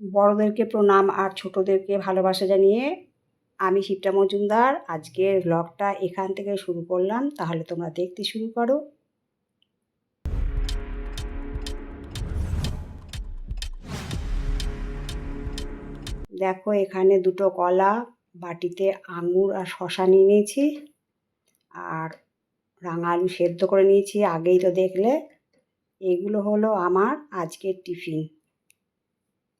বড়োদেরকে প্রণাম আর ছোটোদেরকে ভালোবাসা জানিয়ে আমি শিপ্রা মজুমদার। আজকের ব্লগটা এখান থেকে শুরু করলাম। তাহলে তোমরা দেখতে শুরু করো। দেখো, এখানে দুটো কলা, বাটিতে আঙুর আর শশা নিয়ে নিয়েছি। আর রাঙা আলু সেদ্ধ করে নিয়েছি। আগেই তো দেখলে। এগুলো হলো আমার আজকের টিফিন।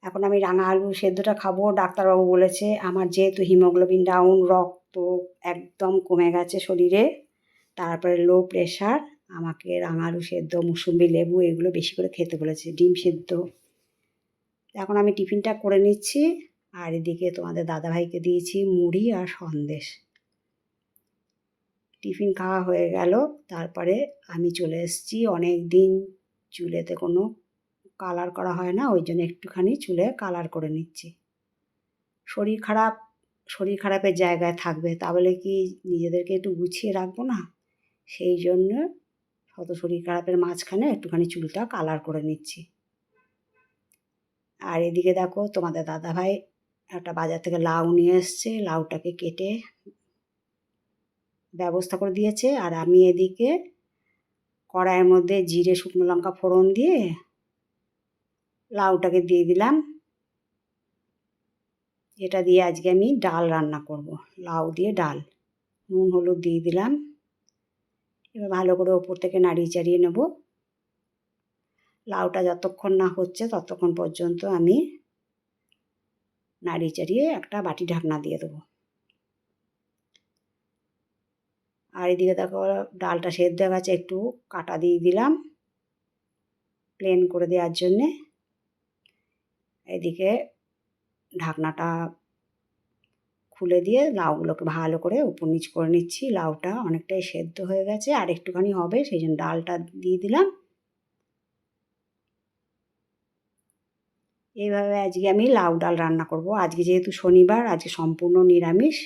এখন আমি রাঙা আলু সেদ্ধটা খাব। ডাক্তারবাবু বলেছে, আমার যেহেতু হিমোগ্লোবিন ডাউন রক্ত একদম কমে গেছে শরীরে, তারপরে লো প্রেশার আমাকে রাঙা আলু সেদ্ধ, মুসুম্বি, লেবু এগুলো বেশি করে খেতে বলেছে, ডিম সেদ্ধ। এখন আমি টিফিনটা করে নিচ্ছি, আর এদিকে তোমাদের দাদাভাইকে দিয়েছি মুড়ি আর সন্দেশ। টিফিন খাওয়া হয়ে গেল, তারপরে আমি চলে এসেছি অনেক দিন চুলেতে কোনো কালার করা হয় না, ওই জন্য একটুখানি চুলে কালার করে নিচ্ছি। শরীর খারাপ, শরীর খারাপের জায়গায় থাকবে, তাহলে কি নিজেদেরকে একটু গুছিয়ে রাখব না? সেই জন্য শত শরীর খারাপের মাঝখানে একটুখানি চুলটা কালার করে নিচ্ছি। আর এদিকে দেখো, তোমাদের দাদাভাই একটা বাজার থেকে লাউ নিয়ে এসছে, লাউটাকে কেটে ব্যবস্থা করে দিয়েছে। আর আমি এদিকে কড়াইয়ের মধ্যে জিরে, শুকনো লঙ্কা ফোড়ন দিয়ে লাউটাকে দিয়ে দিলাম। এটা দিয়ে আজকে আমি ডাল রান্না করব। লাউ দিয়ে ডাল। নুন, হলুদ দিয়ে দিলাম। এবার ভালো করে ওপর থেকে নাড়িয়ে চাড়িয়ে নেব। লাউটা যতক্ষণ না হচ্ছে ততক্ষণ পর্যন্ত আমি নাড়িয়ে চাড়িয়ে একটা বাটি ঢাকনা দিয়ে দেবো। আর এদিকে দেখো ডালটা সেদ্ধ হয়ে গেছে, একটু কাটা দিয়ে দিলাম। প্লেন করে দেওয়ার জন্যে। এদিকে ঢাকনাটা খুলে দিয়ে লাউগুলোকে ভালো করে উপর নিচ করে নিচ্ছি। লাউটা অনেকটাই সেদ্ধ হয়ে গেছে আর একটুখানি হবে, সেই জন্য ডালটা দিয়ে দিলাম। এইভাবে আজকে আমি লাউ ডাল রান্না করব। আজকে যেহেতু শনিবার, আজকে সম্পূর্ণ নিরামিষ।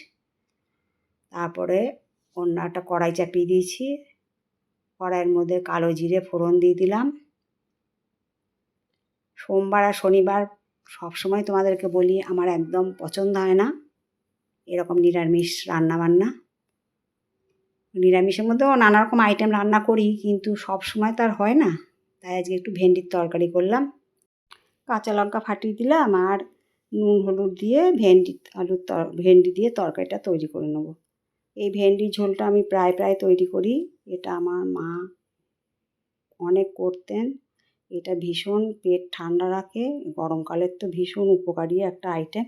তারপরে অন্য একটা কড়াই চাপিয়ে দিয়েছি। কড়াইয়ের মধ্যে কালো জিরে ফোড়ন দিয়ে দিলাম। সোমবার আর শনিবার সবসময় তোমাদেরকে বলি, আমার একদম পছন্দ হয় না। এরকম নিরামিষ রান্না বান্না নিরামিষের মধ্যেও নানা রকম আইটেম রান্না করি, কিন্তু সব সময় তো আর হয় না। তাই আজকে একটু ভেন্ডির তরকারি করলাম। কাঁচা লঙ্কা ফাটিয়ে দিলাম আর নুন হলুদ দিয়ে ভেন্ডি, আলুর তর ভেন্ডি দিয়ে তরকারিটা তৈরি করে নেব। এই ভেন্ডির ঝোলটা আমি প্রায় প্রায় তৈরি করি। এটা আমার মা অনেক করতেন। এটা ভীষণ পেট ঠান্ডা রাখে, গরমকালের তো ভীষণ উপকারী একটা আইটেম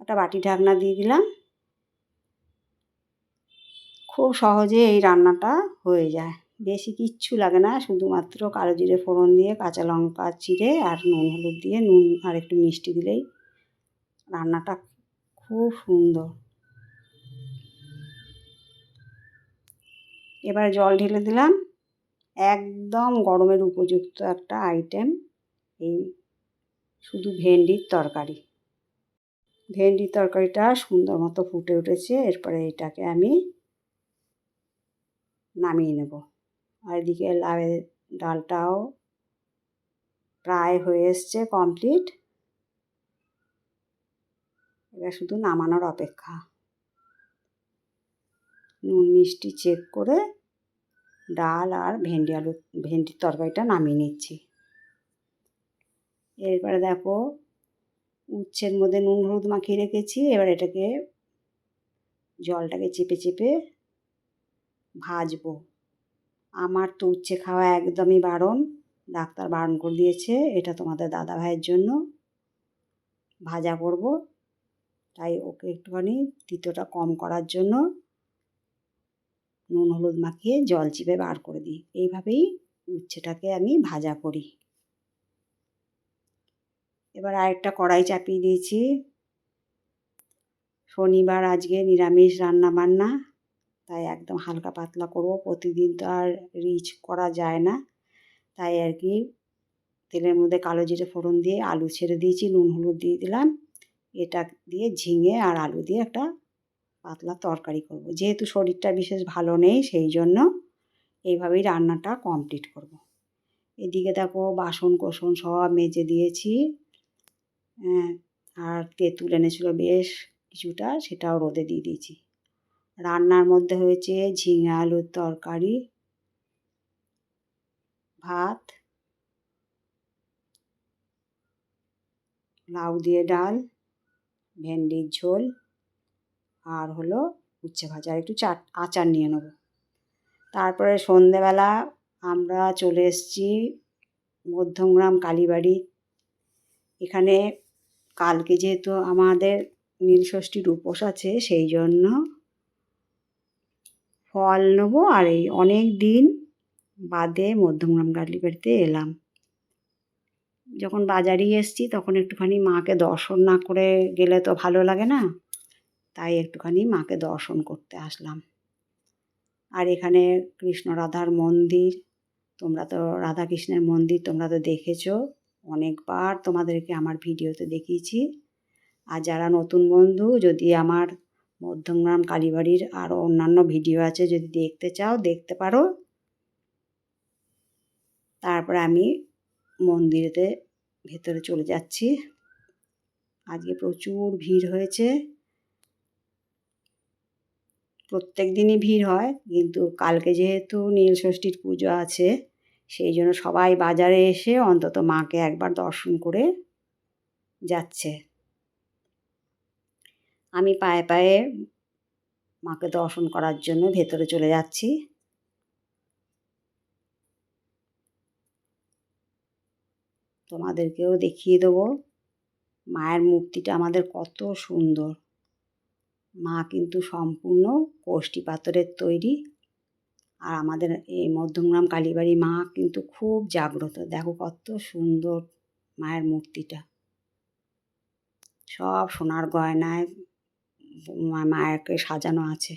একটা বাটি ঢাকনা দিয়ে দিলাম। খুব সহজে এই রান্নাটা হয়ে যায়। বেশি কিচ্ছু লাগে না, শুধুমাত্র কালো জিরে ফোড়ন দিয়ে, কাঁচা লঙ্কা চিড়ে আর নুন হলুদ দিয়ে, নুন আর একটু মিষ্টি দিলেই রান্নাটা খুব সুন্দর। এবার জল ঢেলে দিলাম। একদম গরমের উপযুক্ত একটা আইটেম এই শুধু ভেন্ডির তরকারি। ভেন্ডির তরকারিটা সুন্দর মতো ফুটে উঠেছে, এরপরে এটাকে আমি নামিয়ে নেব। আর এদিকে লাউয়ের ডালটাও প্রায় হয়ে এসছে কমপ্লিট এবার শুধু নামানোর অপেক্ষা। নুন মিষ্টি চেক করে ডাল আর ভেন্ডি আলু ভেন্ডির তরকারিটা নামিয়ে নিচ্ছি। এরপরে দেখো, উচ্ছের মধ্যে নুন হলুদ মাখিয়ে রেখেছি। এবার এটাকে জলটাকে চেপে চেপে ভাজবো। আমার তো উচ্ছে খাওয়া একদমই বারণ। ডাক্তার বারণ করে দিয়েছে, এটা তোমাদের দাদা ভাইয়ের জন্য। ভাজা করব, তাই ওকে একটুখানি তিতোটা কম করার জন্য। নুন, হলুদ মাখিয়ে জল চিপে বার করে দিই। এইভাবেই উচ্ছেটাকে আমি ভাজা করি। এবার আরেকটা কড়াই চাপিয়ে দিয়েছি। শনিবার আজকে নিরামিষ রান্না বান্না তাই একদম হালকা পাতলা করব। প্রতিদিন তো আর রিচ করা যায় না। তাই আর কি তেলের মধ্যে কালো জিরে ফোড়ন দিয়ে আলু ছেড়ে দিয়েছি, নুন, হলুদ দিয়ে দিলাম। এটা দিয়ে ঝিঙে আর আলু দিয়ে একটা পাতলা তরকারি করব। যেহেতু শরীরটা বিশেষ ভালো নেই, সেই জন্য এইভাবেই রান্নাটা কমপ্লিট করব। এদিকে দেখো বাসন কোসন সব মেজে দিয়েছি। আর তেঁতুল এনেছিল বেশ কিছুটা, সেটাও রোদে দিয়ে দিয়েছি। রান্নার মধ্যে হয়েছে ঝিঙে আলুর তরকারি, ভাত, লাউ দিয়ে ডাল, ভেন্ডির ঝোল আর হলো উচ্ছে ভাজা। আর একটু চাট, আচার নিয়ে নেব। তারপরে সন্ধেবেলা আমরা চলে এসেছি মধ্যমগ্রাম, কালীবাড়ি। এখানে কালকে যেহেতু আমাদের নীলষষ্ঠীর উপোস আছে, সেই জন্য ফল নেব। আর এই অনেক দিন বাদে মধ্যমগ্রাম, কালীবাড়িতে এলাম। যখন বাজারেই এসছি, তখন একটুখানি মাকে দর্শন না করে গেলে তো ভালো লাগে না। তাই একটুখানি মাকে দর্শন করতে আসলাম। আর এখানে কৃষ্ণ রাধার মন্দির, তোমরা তো রাধা কৃষ্ণের মন্দির তোমরা তো দেখেছ, অনেকবার তোমাদেরকে আমার ভিডিওতে দেখিয়েছি। আর যারা নতুন বন্ধু, যদি আমার মধ্যমগ্রাম কালীবাড়ির আরও অন্যান্য ভিডিও আছে যদি দেখতে চাও, দেখতে পারো। তারপরে আমি মন্দিরেতে ভেতরে চলে যাচ্ছি। আজকে প্রচুর ভিড় হয়েছে। প্রত্যেক দিনই ভিড় হয়, কিন্তু কালকে যেহেতু নীলষষ্ঠীর পুজো আছে, সেই জন্য সবাই বাজারে এসে অন্তত মাকে একবার দর্শন করে যাচ্ছে। আমি পায়ে পায়ে মাকে দর্শন করার জন্য ভেতরে চলে যাচ্ছি। তোমাদেরকেও দেখিয়ে দেবো, মায়ের মূর্তিটা আমাদের কত সুন্দর। মা কিন্তু সম্পূর্ণ কোষ্ঠী পাথরের তৈরি। আর আমাদের এই মধ্যমগ্রাম কালীবাড়ি মা কিন্তু খুব জাগ্রত। দেখো কত সুন্দর মায়ের মূর্তিটা। সব সোনার গয়নায় মায়েরকে সাজানো আছে।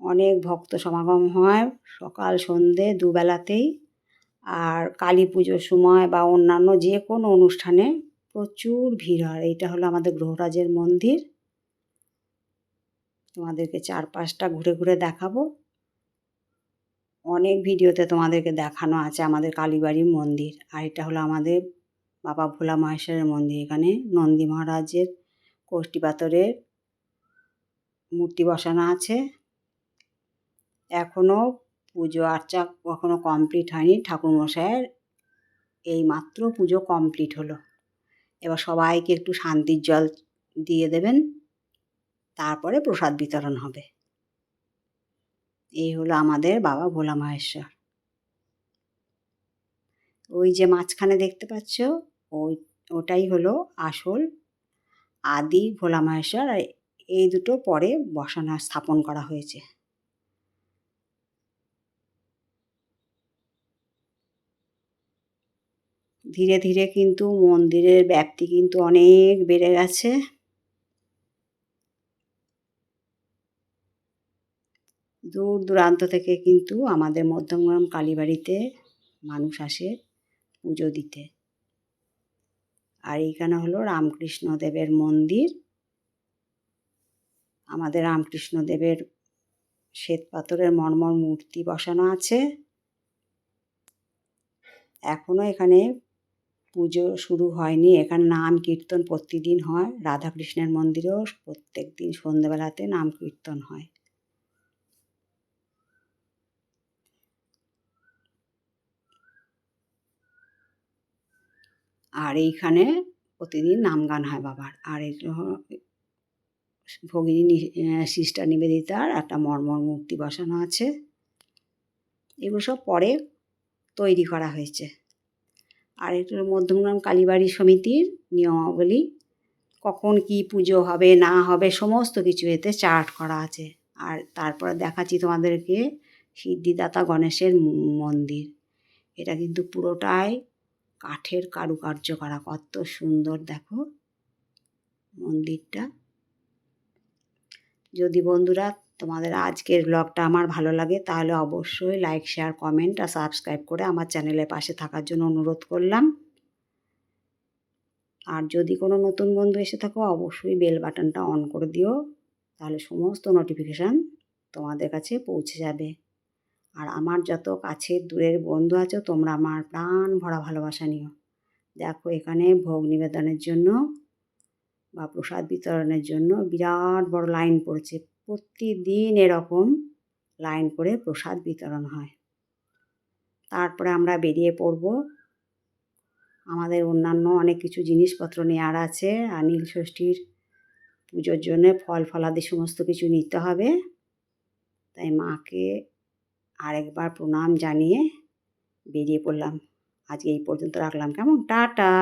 অনেক ভক্ত সমাগম হয় সকাল, সন্ধে, দুবেলাতেই। আর কালী পুজোর সময় বা অন্যান্য যে কোনো অনুষ্ঠানে প্রচুর ভিড় হয়। এইটা হলো আমাদের গ্রহরাজের মন্দির। তোমাদেরকে চারপাশটা ঘুরে ঘুরে দেখাবো। অনেক ভিডিওতে তোমাদেরকে দেখানো আছে আমাদের কালীবাড়ির মন্দির। আর এটা হলো আমাদের বাবা ভোলা মহেশ্বরের মন্দির। এখানে নন্দী মহারাজের কোষ্ঠী পাথরের মূর্তি বসানো আছে। এখনও পুজো আর্চা কখনো কমপ্লিট হয়নি। ঠাকুরমশাইয়ের এই মাত্র পুজো কমপ্লিট হলো। এবার সবাইকে একটু শান্তির জল দিয়ে দেবেন। তারপরে প্রসাদ বিতরণ হবে। এই হলো আমাদের বাবা ভোলা মহেশ্বর। ওই যে মাঝখানে দেখতে পাচ্ছ, ওই, ওটাই হলো আসল আদি ভোলা মহেশ্বর। আর এই দুটো পরে বসানো, স্থাপন করা হয়েছে। ধীরে ধীরে কিন্তু মন্দিরের ব্যাপ্তি কিন্তু অনেক বেড়ে গেছে। দূর দূরান্ত থেকে কিন্তু আমাদের মধ্যমগ্রাম কালীবাড়িতে মানুষ আসে পুজো দিতে। আর এইখানে হলো রামকৃষ্ণ দেবের মন্দির। আমাদের রামকৃষ্ণ দেবের শ্বেত পাথরের মর্মর মূর্তি বসানো আছে। এখনও এখানে পুজো শুরু হয়নি। এখানে নাম কীর্তন প্রতিদিন হয়। রাধাকৃষ্ণের মন্দিরেও প্রত্যেক দিন সন্ধ্যেবেলাতে নাম কীর্তন হয়। আর এইখানে প্রতিদিন নাম গান হয় বাবার। আর এই ভগিনী সিস্টার নিবেদিতার একটা মর্মর মূর্তি বসানো আছে। এগুলো সব পরে তৈরি করা হয়েছে। আর এটা মধ্যমগ্রাম কালীবাড়ি সমিতির নিয়মাবলী, কখন কি পুজো হবে, না হবে, সমস্ত কিছু এতে চার্ট করা আছে। আর তারপরে দেখাচ্ছি তোমাদেরকে সিদ্ধিদাতা গণেশের মন্দির। এটা কিন্তু পুরোটাই কাঠের কারুকার্য করা, কত সুন্দর, দেখো মন্দিরটা। যদি বন্ধুরা তোমাদের আজকের ব্লগটা আমার ভালো লাগে, তাহলে অবশ্যই লাইক শেয়ার কমেন্ট আর সাবস্ক্রাইব করে আমার চ্যানেলের পাশে থাকার জন্য অনুরোধ করলাম। আর যদি কোনো নতুন বন্ধু এসে থাকো, অবশ্যই বেল বাটনটা অন করে দিও, তাহলে সমস্ত নোটিফিকেশান তোমাদের কাছে পৌঁছে যাবে। আর আমার যত কাছের দূরের বন্ধু আছো, তোমরা আমার প্রাণ ভরা ভালোবাসা নিও। দেখো এখানে ভোগ নিবেদনের জন্য বা প্রসাদ বিতরণের জন্য বিরাট বড় লাইন পড়েছে। প্রতিদিন এরকম লাইন করে প্রসাদ বিতরণ হয়। তারপরে আমরা বেরিয়ে পড়ব। আমাদের অন্যান্য অনেক কিছু জিনিসপত্র নেওয়ার আছে। আর নীল ষষ্ঠীর পুজোর জন্যে ফল ফলাদি সমস্ত কিছু নিতে হবে। তাই মাকে আরেকবার প্রণাম জানিয়ে বেরিয়ে পড়লাম। আজকে এই পর্যন্ত রাখলাম। কেমন? টাটা!